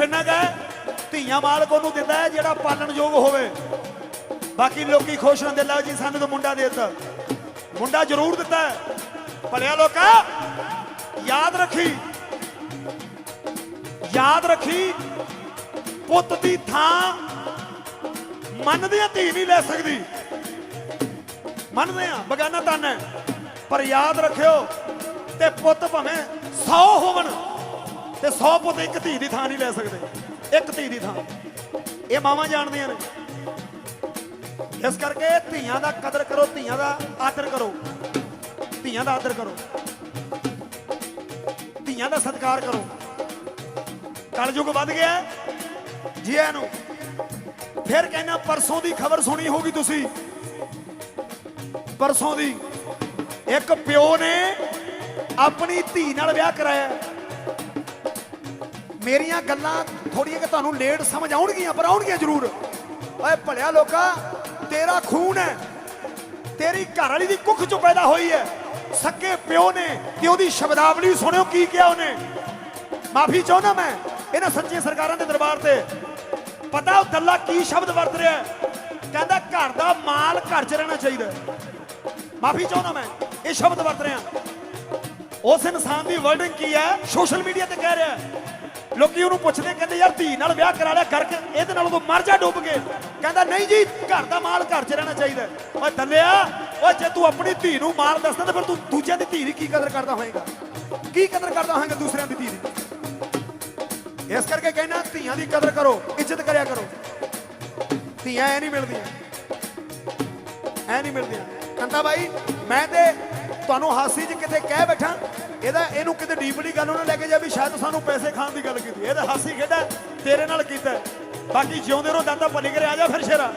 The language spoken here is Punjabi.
ਕਿੰਨਾ ਕਹੇ ਧੀਆਂ ਮਾਲਕ ਉਹਨੂੰ ਦਿੰਦਾ ਹੈ ਜਿਹੜਾ ਪਾਲਣ ਯੋਗ ਹੋਵੇ। ਬਾਕੀ ਲੋਕੀ ਖੁਸ਼ ਹੁੰਦੇ, ਲਓ ਜੀ, ਸਾਨੂੰ ਤਾਂ ਮੁੰਡਾ ਦੇ ਦਿੱਤਾ। ਮੁੰਡਾ ਜ਼ਰੂਰ ਦਿੱਤਾ ਭਲਿਆ ਲੋਕਾ, ਯਾਦ ਰੱਖੀ। ਯਾਦ ਰੱਖੀ। ਪੁੱਤ ਦੀ ਥਾਂ ਮੰਨਦੇ ਆ, ਧੀ ਨਹੀਂ ਲੈ ਸਕਦੀ। ਮੰਨਦੇ ਆ, ਬਗਾਨਾ ਤਨ ਹੈ। ਪਰ ਯਾਦ ਰੱਖਿਓ ਤੇ ਪੁੱਤ ਭਾਵੇਂ 100 ਹੋਵਣ। ਤੇ 100 ਪੁੱਤ ਇੱਕ ਧੀ ਦੀ ਥਾਂ ਨਹੀਂ ਲੈ ਸਕਦੇ। ਇੱਕ ਧੀ ਦੀ ਥਾਂ। ਇਹ ਮਾਵਾਂ ਜਾਣਦੀਆਂ ਨੇ। ਇਸ ਕਰਕੇ ਧੀਆਂ ਦਾ ਕਦਰ ਕਰੋ, ਧੀਆਂ ਦਾ ਆਦਰ ਕਰੋ। ਧੀਆਂ ਦਾ ਆਦਰ ਕਰੋ। ਧੀਆਂ ਦਾ ਸਤਿਕਾਰ ਕਰੋ। ਕਲਯੁਗ ਵੱਧ ਗਿਆ ਜੀ ਆਇਆਂ ਨੂੰ। ਫਿਰ ਕਹਿੰਦਾ ਪਰਸੋਂ ਦੀ ਖਬਰ ਸੁਣੀ ਹੋਗੀ ਤੁਸੀਂ। ਪਰਸੋਂ ਦੀ। ਇੱਕ ਪਿਓ ਨੇ ਆਪਣੀ ਧੀ ਨਾਲ ਵਿਆਹ ਕਰਾਇਆ। ਮੇਰੀਆਂ ਗੱਲਾਂ ਥੋੜੀਆਂ ਕਿ ਤੁਹਾਨੂੰ ਲੇਟ ਸਮਝ ਆਉਣਗੀਆਂ, ਪਰ ਆਉਣਗੀਆਂ ਜ਼ਰੂਰ। ਓਏ ਭਲਿਆ ਲੋਕਾ, ਤੇਰਾ ਖੂਨ ਹੈ। ਤੇਰੀ ਘਰ ਵਾਲੀ ਦੀ ਕੁੱਖ ਚੋਂ ਪੈਦਾ ਹੋਈ ਹੈ। ਸੱਕੇ ਪਿਓ ਨੇ ਤੇ ਉਹਦੀ ਸ਼ਬਦਾਵਲੀ ਸੁਣਿਓ ਕੀ ਕਿਹਾ ਉਹਨੇ। ਮਾਫੀ ਚਾਹੁੰਦਾ ਮੈਂ ਇਹਨਾਂ ਸੱਚੀਆਂ ਸਰਕਾਰਾਂ ਦੇ ਦਰਬਾਰ ਤੇ। ਪਤਾ ਉਹ ਦੱਲਾ ਕੀ ਸ਼ਬਦ ਵਰਤ ਰਿਹਾ ਹੈ? ਕਹਿੰਦਾ ਘਰ ਦਾ ਮਾਲ ਘਰ 'ਚ ਰਹਿਣਾ ਚਾਹੀਦਾ ਮਾਫੀ ਚਾਹੁੰਦਾ ਮੈਂ ਇਹ ਸ਼ਬਦ ਵਰਤ ਰਿਹਾ। ਉਸ ਇਨਸਾਨ ਦੀ ਵਰਡਿੰਗ ਕੀ ਹੈ? ਸੋਸ਼ਲ ਮੀਡੀਆ ਤੇ ਕਹਿ ਰਿਹਾ ਹੈ। ਲੋਕੀ ਉਹਨੂੰ ਪੁੱਛਦੇ ਕਹਿੰਦੇ ਯਾਰ ਧੀ ਨਾਲ ਵਿਆਹ ਕਰਾ ਲਿਆ ਕਰਕੇ, ਇਹਦੇ ਨਾਲ ਤੂੰ ਮਰ ਜਾ ਡੁੱਬ ਕੇ। ਕਹਿੰਦਾ, ਨਹੀਂ ਜੀ, ਘਰ ਦਾ ਮਾਲ ਘਰ 'ਚ ਰਹਿਣਾ ਚਾਹੀਦਾ। ਓਏ ਦੱਲਿਆ ਓਏ ਜੇ ਤੂੰ ਆਪਣੀ ਧੀ ਨੂੰ ਮਾਲ ਦੱਸਦਾ ਤਾਂ ਫਿਰ ਤੂੰ ਦੂਜਿਆਂ ਦੀ ਧੀ ਦੀ ਕੀ ਕਦਰ ਕਰਦਾ ਹੋਏਗਾ? ਕੀ ਕਦਰ ਕਰਦਾ ਹੋਏਗਾ ਦੂਸਰਿਆਂ ਦੀ ਧੀ ਦੀ? ਇਸ ਕਰਕੇ ਕਹਿੰਦਾ, ਧੀਆਂ ਦੀ ਕਦਰ ਕਰੋ, ਇੱਜ਼ਤ ਕਰਿਆ ਕਰੋ। ਧੀਆਂ ਐ ਨਹੀਂ ਮਿਲਦੀਆਂ। ਐ ਨਹੀਂ ਮਿਲਦੀਆਂ। ਕੰਤਾ ਬਾਈ, ਮੈਂ ਤੇ ਤੁਹਾਨੂੰ ਹਾਸੀ 'ਚ ਕਿਤੇ ਕਹਿ ਬੈਠਾ ਇਹਦਾ ਇਹਨੂੰ ਕਿਤੇ ਡੀਪਲੀ ਗੱਲ ਉਹਨਾਂ ਲੈ ਕੇ ਜਾ ਵੀ ਸ਼ਾਇਦ ਸਾਨੂੰ ਪੈਸੇ ਖਾਣ ਦੀ ਗੱਲ ਕੀਤੀ। ਇਹਦਾ ਹਾਸੀ ਖੇਡਾ ਤੇਰੇ ਨਾਲ ਕੀਤਾ। ਬਾਕੀ ਜਿਉਂਦੇ ਰਹੋ ਦਾਦਾ ਭਲੀ ਕਰੇ ਆ ਜਾ ਫਿਰ ਸ਼ੇਰਾ।